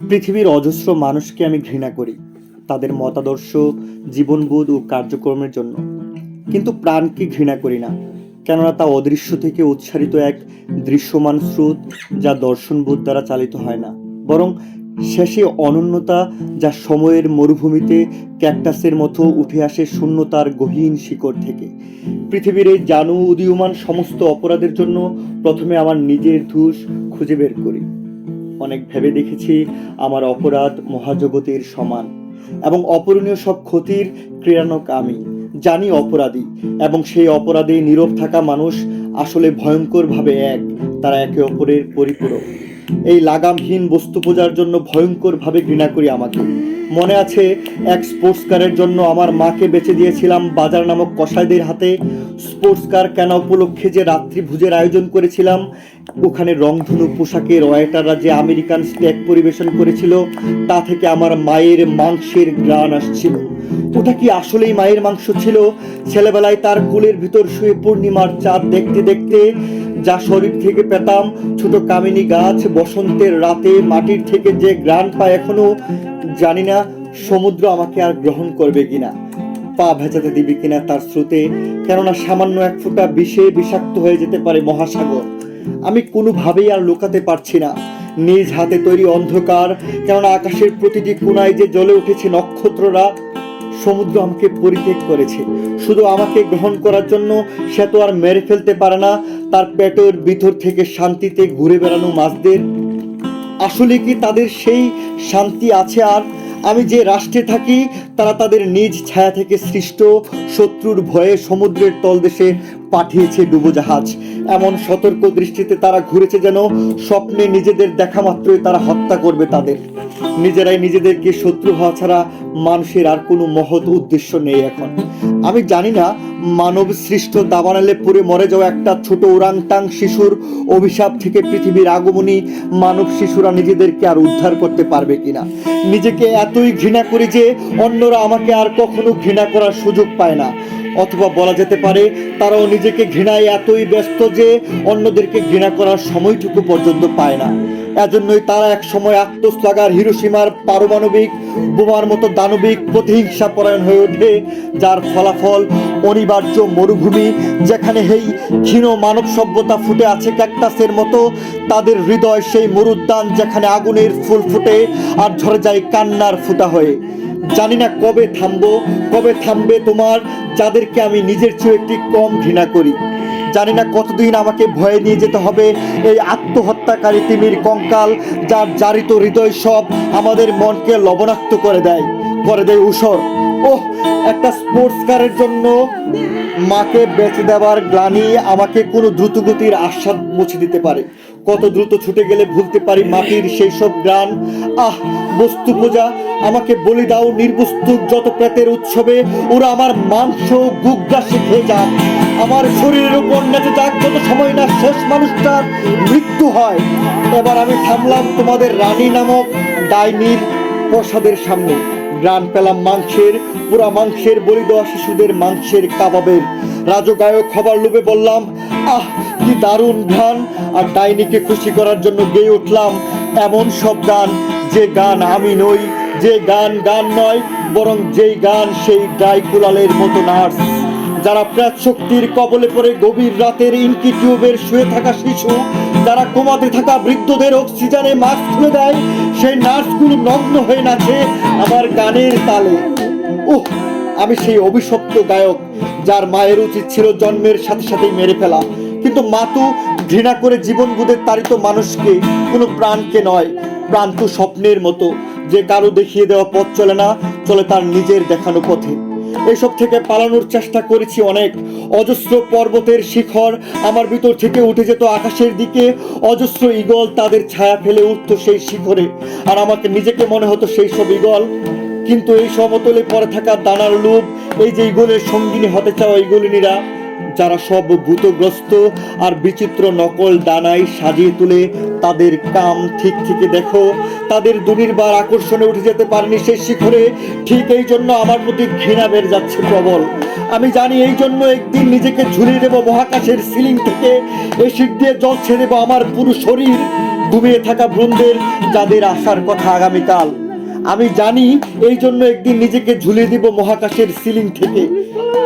পৃথিবীর অজস্র মানুষকে আমি ঘৃণা করি তাদের মতাদর্শ, জীবনবোধ ও কার্যক্রমের জন্য। কিন্তু প্রাণকে ঘৃণা করি না, কেননা তা অদৃশ্য থেকে উচ্চারিত এক দৃশ্যমান স্রোত যা দর্শনবোধ দ্বারা চালিত হয় না। বরং শেষে অনন্যতা যা সময়ের মরুভূমিতে ক্যাকটাসের মতো উঠে আসে শূন্যতার গহীন শিকড় থেকে। পৃথিবীর এই জানু উদীয়মান সমস্ত অপরাধের জন্য প্রথমে আমার নিজের ধূস খুঁজে বের করি। অনেক ভেবে দেখেছি আমার অপরাধ মহাজগতের সমান এবং অপূরণীয় সব ক্ষতির ক্রীড়ানক আমি। জানি অপরাধী এবং সেই অপরাধে নীরব থাকা মানুষ আসলে ভয়ঙ্করভাবে এক, তারা একে অপরের পরিপূরক। এই লাগামহীন বস্তু পূজার জন্য ভয়ঙ্করভাবে ঘৃণা করি আমাকে। মনে আছে, এক স্পোর্টস কারের জন্য আমার মাকে বেচে দিয়েছিলাম বাজার নামক কসাইদের হাতে। স্পোর্টস কার কেনা উপলক্ষে যে রাত্রি ভোজের আয়োজন করেছিলাম, ওখানে রংধনু পোশাকের ওয়েটাররা যে আমেরিকান স্টেক পরিবেশন করেছিল, তা থেকে আমার মায়ের মাংসের গ্রান আসছিল। ওটা কি আসলেই মায়ের মাংস ছিল? ছেলেবেলায় তার কুলের ভিতর শুয়ে পূর্ণিমার চাঁদ দেখতে দেখতে, যা শরীর থেকে পেতাম। ছোট কামিনী গাছ, বসন্তের রাতে মাটির থেকে যে গ্রান পায় এখনও জানি না, সমুদ্র আমাকে আর গ্রহণ করবে কিনা। পা ভেজাতে দিবি কিনা তার স্রোতে, কেননা সামান্য এক ফোঁটা বিষে বিষাক্ত হয়ে যেতে পারে মহাসাগর। আমি কোনোভাবেই আর লুকাতে পারছি না। নিজ হাতে তৈরি অন্ধকার, কেননা আকাশের প্রতিটি কোনায় যে জ্বলে উঠেছে নক্ষত্ররা সমুদ্র আমাকে পরিত্যাগ করেছে। শুধু আমাকে গ্রহণ করার জন্য সে তো আর মেরে ফেলতে পারে না। তার পেটের ভিতর থেকে শান্তিতে ঘুরে বেড়ানো মাছদের। আসলে কি তাদের সেই শান্তি আছে আর? আমি যে রাষ্ট্রে থাকি, তারা তাদের নিজ ছায়া থেকে সৃষ্ট শত্রুর ভয়ে সমুদ্রের তলদেশে পাঠিয়েছে ডুবোজাহাজ। এমন সতর্ক দৃষ্টিতে তারা ঘুরেছে যেন স্বপ্নে নিজেদের দেখা মাত্রই তারা হত্যা করবে তাদের। নিজেরাই নিজেদেরকে শত্রু হওয়া ছাড়া মানুষের আর কোনো মহৎ উদ্দেশ্য নেই এখন। আমি জানি না, মানব সৃষ্ট দাবানালে পুরে মরে যাওয়া একটা ছোট ওরাংটাং শিশুর অভিশাপ থেকে পৃথিবীর আগমনী মানব শিশুরা নিজেদেরকে আর উদ্ধার করতে পারবে কিনা? নিজেকে এতই ঘৃণা করি যে অন্যরা আমাকে আর কখনো ঘৃণা করার সুযোগ পায় না। অথবা বলা যেতে পারে, তারাও নিজেকে ঘৃণায় এতই ব্যস্ত যে অন্যদেরকে ঘৃণা করার সময়টুকু পর্যন্ত পায় না। এজন্যই তারা এক সময় আত্মস্লাগার হিরোসীমার পারমাণবিক, বোমার মতো দানবিক প্রতিহিংসা পরায়ণ হয়ে ওঠে, যার ফলাফল অনিবার্য মরুভূমি, যেখানে এই ক্ষীণ মানব সভ্যতা ফুটে আছে ক্যাকটাসের মতো। তাদের হৃদয় সেই মরুদ্যান যেখানে আগুনের ফুল ফুটে আর ঝরে যায় কান্নার ফুটা হয়ে। জানি না কবে থামবো, কবে থামবে তোমার, যাদেরকে আমি নিজের চেয়ে একটি কম ঘৃণা করি। জানি না কতদিন আমাকে ভয়ে নিয়ে যেতে হবে, এই আত্মহত্যাকারী তিমির কঙ্কাল, যার জারিত হৃদয় সব আমাদের মনকে লবণাক্ত করে দেয়। করে দেয় উসর ওহ, একটা স্পোর্টস কারের জন্য মাকে বেঁচে দেওয়ার গ্লানি আমাকে কোনো দ্রুতগতির আস্বাদ মুছে দিতে পারে। কত দ্রুত ছুটে গেলে ভুলতে পারি মাটির সেই সব গ্রান আহ, বস্তু পূজা আমাকে বলি দাও নির্বস্তুক যত প্রেতের উৎসবে, ওরা আমার মাংস গুগ্রাসে খেয়ে যাক আমার শরীরের উপর নেচে যাক যত সময় না শেষ মানুষটার মৃত্যু হয়। এবার আমি থামলাম তোমাদের রানী নামক ডাইনির প্রসাদের সামনে। গ্রান পেলাম মাংসের, পুরা মাংসের বলি দেওয়া শিশুদের মাংসের কাবাবের। রাজগায়ক হবার লোভে বললাম, আহ কি দারুণ গান, আর ডাইনিকে খুশি করার জন্য গেয়ে উঠলাম এমন সব গান, যে গান আমি নই, যে গান গান নয়, বরং যেই গান সেই ডাইকুলালের মতো নার্স। যারা প্রাক শক্তির কবলে পড়ে গভীর রাতের ইনকি টিউবের শুয়ে থাকা শিশু, যারা কোমাতে থাকা বৃদ্ধদের অক্সিজেনে মাস্ক খুলে দেয়, সেই নার্সগুলো নগ্ন হয়ে নাচে আমার গানের তালে। উহ, আমি সেই অভিশপ্ত গায়ক, যার মায়ের উচিত ছিল জন্মের সাথে সাথেই মেরে ফেলা। কিন্তু মাতু ঘৃণা করে জীবন বুধের তাড়িত মানুষকে, কোনো প্রাণকে নয়, প্রাণ তো স্বপ্নের মতো। যে কারও দেখিয়ে দেওয়া পথ চলে না, চলে তার নিজের দেখানো পথে। এসব থেকে পালানোর চেষ্টা করেছি অনেক। অজস্র পর্বতের শিখর আমার ভিতর থেকে উঠে যেত আকাশের দিকে। অজস্র ইগল তাদের ছায়া ফেলে উঠতো সেই শিখরে। আর আমাকে নিজেকে মনে হতো সেই সব ইগল কিন্তু এই সমতলে পরে থাকা দানার লোভ, এই যে ইগলের সঙ্গিনী হতে চাওয়া ইগলিনীরা যারা সব ভূতগ্রস্ত আর বিচিত্র নকল ডানায় সাজিয়ে তুলে তাদের কাম ঠিক থেকে দেখো। তাদের দুনির্বার আকর্ষণে উঠে যেতে পারেনি সেই শিখরে। ঠিক এই জন্য আমার প্রতি ঘৃণা বেড়ে যাচ্ছে প্রবল। আমি জানি এই জন্য একদিন নিজেকে ঝুলিয়ে দেবো মহাকাশের সিলিং থেকে। এসিড দিয়ে জল ছেড়ে দেবো আমার পুরো শরীর। ঘুমিয়ে থাকা বৃন্দের যাদের আসার কথা আগামীকাল। আমি জানি এই জন্য একদিন নিজেকে ঝুলিয়ে দিব মহাকাশের সিলিং থেকে।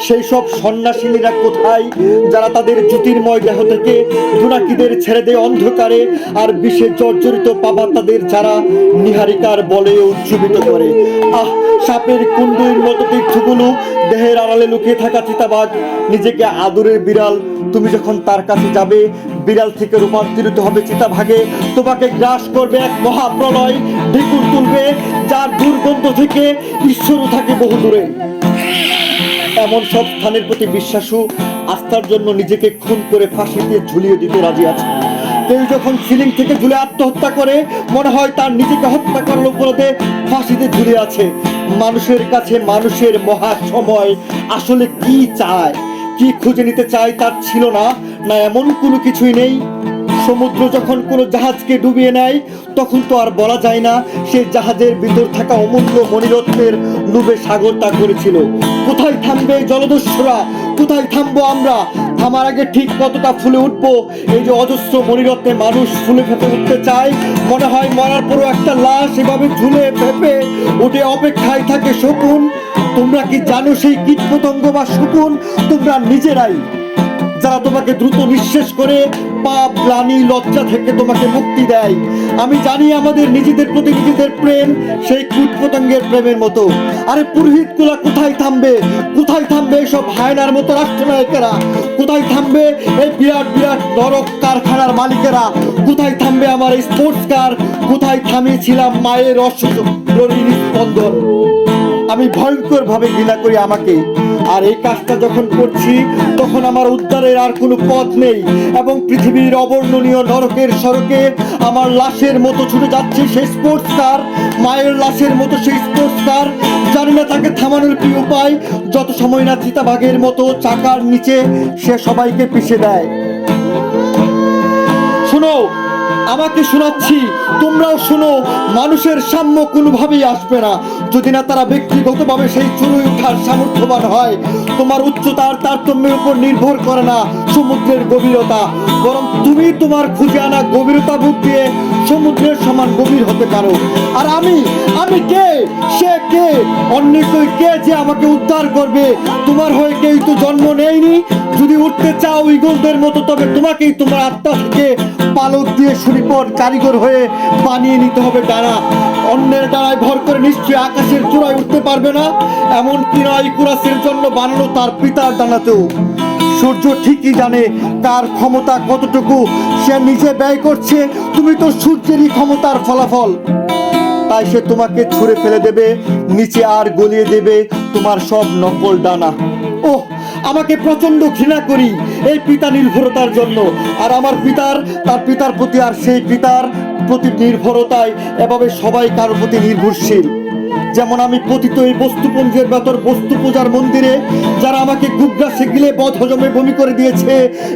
সেই সব সন্ন্যাসিনীরা কোথায়? যারা তাদের জ্যোতির্ময় দেহ থেকে জোনাকিদের ছেড়ে দেয় অন্ধকারে আর বিষে জর্জরিত পাবা তাদের যারা নিহারিকার বলে উজ্জীবিত করে। আহ, সাপের কুণ্ডুর মতো তীর্থগুলো, দেহের আড়ালে লুকিয়ে থাকা চিতাবাঘ, নিজেকে আদরের বিড়াল, তুমি যখন তার কাছে যাবে, বিড়াল থেকে রূপান্তরিত হবে চিতাভাগে তোমাকে গ্রাস করবে এক মহাপ্রলয়, ঢেকুর তুলবে, যার দুর্গন্ধ থেকে ঈশ্বরও থাকে বহু দূরে এমন সব স্থানের প্রতি বিশ্বাসও আস্থার জন্য নিজেকে খুন করে ফাঁসিতে ঝুলিয়ে দিতে রাজি আছে। কেউ যখন সিলিং থেকে ঝুলে আত্মহত্যা করে, মনে হয় তার নিজেকে হত্যা করার উপরতে ফাঁসিতে ঝুলে আছে। মানুষের কাছে মানুষের মহা সময় আসলে কি চায়, কি খুঁজে নিতে চায় তার ছিল না না এমন কোনো কিছুই নেই। সমুদ্র যখন কোনো জাহাজকে ডুবিয়ে নেয়, তখন তো আর বলা যায় না সেই জাহাজের ভিতর থাকা অমূল্য মণিরত্নের ডুবে সাগর তা করেছিল। কোথায় থামবে জলদস্যুরা? কোথায় থামবো আমরা? থামার আগে ঠিক কতটা ফুলে উঠবো? এই যে অজস্র মণিরত্নে মানুষ ফুলে ফেপে উঠতে চায়, মনে হয় মরার পরও একটা লাশ এভাবে ঝুলে ফেপে উঠে অপেক্ষায় থাকে শকুন। তোমরা কি জানো সেই কীট পতঙ্গ বা শকুন? তোমরা নিজেরাই যারা তোমাকে দ্রুত নিঃশেষ করে, পাপ, গ্লানি, লজ্জা থেকে তোমাকে মুক্তি দেয়। আমি জানি আমাদের নিজেদের প্রতি নিজেদের প্রেম, সেই কীট পতঙ্গের প্রেমের মতো। আরে পুরোহিতগুলা কোথায় থামবে? কোথায় থামবে সব হায়নার মতো রাষ্ট্রনায়কেরা? কোথায় থামবে এই বিরাট বিরাট নরক কারখানার মালিকেরা? কোথায় থামবে আমার এই স্পোর্টস কার কোথায় থামিয়েছিলাম মায়ের অসুস্থ স্পন্দন। আমি ভয়ঙ্কর ভাবে ঘৃণা করি আমাকে। আর এই কাজটা যখন করছি, তখন আমার উদ্ধারের আর কোনো পথ নেই এবং পৃথিবীর অবর্ণনীয় নরকের সড়কে আমার লাশের মতো ছুটে যাচ্ছে সেই স্পোর্টস কার মায়ের লাশের মতো সেই স্পোর্টস কার জানি না তাকে থামানোর কি উপায়, যত সময় না চিতাবাঘের মতো চাকার নিচে সে সবাইকে পিষে দেয়। শোনো আমাকে শোনাচ্ছি, তোমরাও শোনো, মানুষের সাম্য কোনোভাবেই আসবে না। যদি না তারা ব্যক্তিগতভাবে সেই চুরুই ওঠার সামর্থ্যবান হয়, তোমার উচ্চতার তারতম্যের উপর নির্ভর করে না সমুদ্রের গভীরতা। বরং তুমি তোমার খুঁজে আনা গভীরতা বুক দিয়ে সমুদ্রের সমান গভীর হতে পারো। আর আমি আমি কে? সে কে? অন্য কেউ কে যে আমাকে উদ্ধার করবে? তোমার হয়ে কেউ তো জন্ম নেয়নি। যদি উঠতে চাও ইগলদের মতো, তবে তোমাকেই তোমার আত্মা থেকে পালক দিয়ে সুরিপর কারিগর হয়ে বানিয়ে নিতে হবে ডানা অন্যের ডানায় ভর করে নিশ্চয়ই আকাশের চূড়ায় উঠতে পারবে না। এমন কি নয় কুরাসের জন্য বানানো তার পিতার ডানাতেও। সূর্য ঠিকই জানে তার ক্ষমতা কতটুকু। সে নিজে ব্যয় করছে, তুমি তো সূর্যেরই ক্ষমতার ফলাফল। তাই সে তোমাকে ছুঁড়ে ফেলে দেবে, নিচে আর গলিয়ে দেবে তোমার সব নকল ডানা। আমাকে প্রচণ্ড ঘৃণা করি এই পিতা নির্ভরতার জন্য। আর আমার পিতার, তার পিতার প্রতি আর সেই পিতার প্রতি নির্ভরতায় এভাবে সবাই কারোর প্রতি নির্ভরশীল। যেমন আমি পতিত এই বস্তুপুঞ্জের ভেতর বস্তু পূজার মন্দিরে, যারা আমাকে গুগ্রাসে গিলে বধ হজমে বমি করে দিয়েছে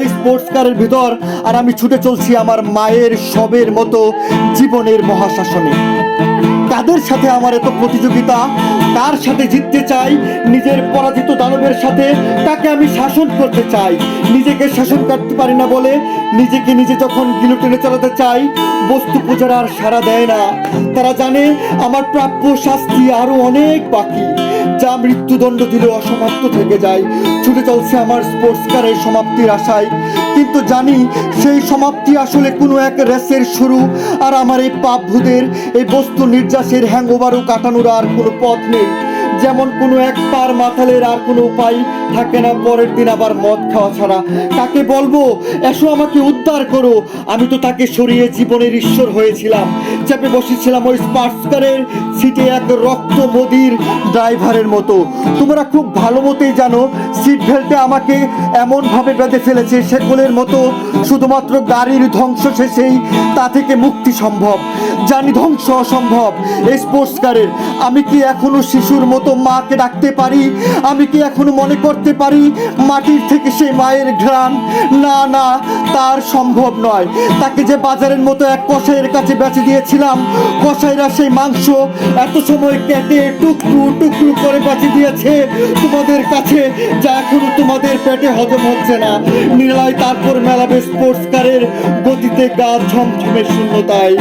এই স্পোর্টস কারের ভিতর, আর আমি ছুটে চলছি আমার মায়ের সবের মতো জীবনের মহাশাসনে। কাদের সাথে আমার এত প্রতিযোগিতা তার সাথে জিততে চাই, নিজের পরাজিত দানবের সাথে, তাকে আমি শাসন করতে চাই। নিজেকে শাসন করতে পারি না বলে, নিজেকে নিজে যখন গিলুটেনে চালাতে চাই, বস্তু পূজার আর সাড়া দেয় না। তারা জানে, আমার প্রাপ্য শাস্তি আরও অনেক বাকি। যা মৃত্যুদণ্ড দিলে অসমাপ্ত থেকে যায়। ছুটে চলছে আমার স্পোর্টস কারের সমাপ্তির আশায়। কিন্তু জানি সেই সমাপ্তি আসলে কোনো এক রেসের শুরু। আর আমার এই পাপ ভূদের এই বস্তু নির্যাসের হ্যাংওভারও কাটানোর আর কোনো পথ নেই। যেমন কোনো এক পার মাথালের আর কোনো উপায় থাকে না, পরের দিন আবার মদ খাওয়া ছাড়া। তাকে বলব, এসো আমাকে উদ্ধার করো। আমি তো তাকে সরিয়ে জীবনের ঈশ্বর হয়েছিলাম। চেপে বসেছিলাম ওই স্পার্টসকারের সিটে এক রক্ত মদির ড্রাইভারের মতো। তোমরা খুব ভালো মতোই জানো, সিট বেল্টে আমাকে এমনভাবে বেঁধে ফেলেছে সেকলের মতো। শুধুমাত্র গাড়ির ধ্বংস শেষেই তা থেকে মুক্তি সম্ভব। জানি ধ্বংস অসম্ভব, এই স্পোর্টস কারের আমি কি এখনও শিশুর মতো মাকে ডাকতে পারি, আমি কি এখনও মনে করতে পারি মাটির থেকে সেই মায়ের ঘ্রাণ? না না, তার সম্ভব নয়। তাকে যে বাজারের মতো এক কষাইয়ের কাছে বেচে দিয়েছিলাম কষাইরা সেই মাংস এত সময় কেটে টুকরো টুকরো করে বেচে দিয়েছে। তোমাদের কাছে যা এখনও তোমাদের পেটে হজম হচ্ছে না। নিলয় তারপর মেলাবে স্পোর্টস কারের গতিতে গা ঝমঝমে শূন্যতায়।